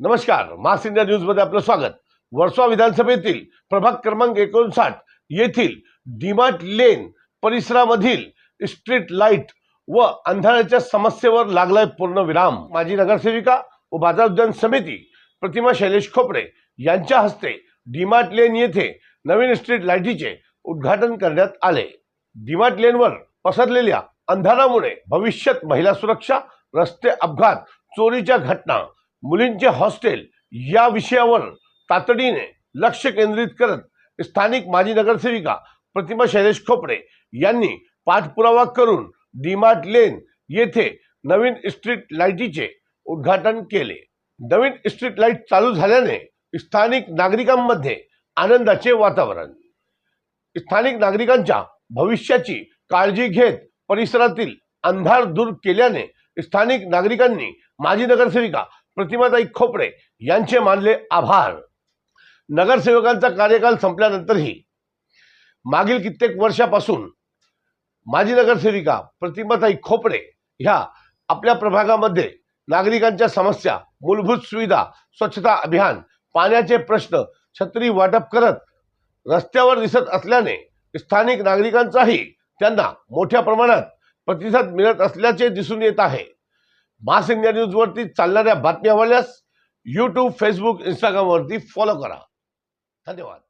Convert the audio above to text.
नमस्कार मास इंडिया न्यूजमध्ये आपलं स्वागत. वर्सोवा विधानसभेतील प्रभाग क्रमांक एकोणसाठ येथील डीमार्ट लेन परिसरामधील स्ट्रीट लाइट व अंधाराच्या समस्येवर लागलाय पूर्ण विराम. माजी नगरसेविका व बाजार उद्यान समिती प्रतिमा शैलेश खोपडे यांच्या हस्ते डीमार्ट लेन येथे नवीन स्ट्रीट लाईटीचे उद्घाटन करण्यात आले. डीमार्ट लेनवर पसरलेल्या अंधारामुळे भविष्यात महिला सुरक्षा रस्ते अपघात चोरीच्या घटना मुलींचे हॉस्टेल या विषयावर तातडीने लक्ष केंद्रित करत स्थानिक माजी नगरसेविका प्रतिमा शैलेश खोपडे यांनी पाठपुरावा करून डीमार्ट लेन येथे नवीन स्ट्रीट लाईटीचे उद्घाटन केले. नवीन स्ट्रीट लाइट चालू झाल्याने स्थानिक नागरिकांमध्ये आनंदाचे वातावरण. स्थानिक नागरिकांच्या भविष्याची काळजी घेत परिसरातील अंधार दूर केल्याने स्थानिक नागरिकांनी माजी नगरसेविका प्रतिमाताई खोपडे यांचे मानले आभार. नगरसेवकांचा कार्यकाल संपल्यानंतरही मागील कित्येक वर्षापासून माजी नगरसेविका प्रतिमाताई खोपडे ह्या आपल्या प्रभागामध्ये नागरिकांच्या समस्या मूलभूत सुविधा स्वच्छता अभियान पाण्याचे प्रश्न छत्री वाटप करत रस्त्यावर दिसत असल्याने स्थानिक नागरिकांचाही त्यांना मोठ्या प्रमाणात प्रतिसाद मिळत असल्याचे दिसून येत आहे. मास इंडिया न्यूजवरती चालणाऱ्या बातम्या आवडल्यास यूट्यूब फेसबुक इंस्टाग्रामवरती फॉलो करा. धन्यवाद.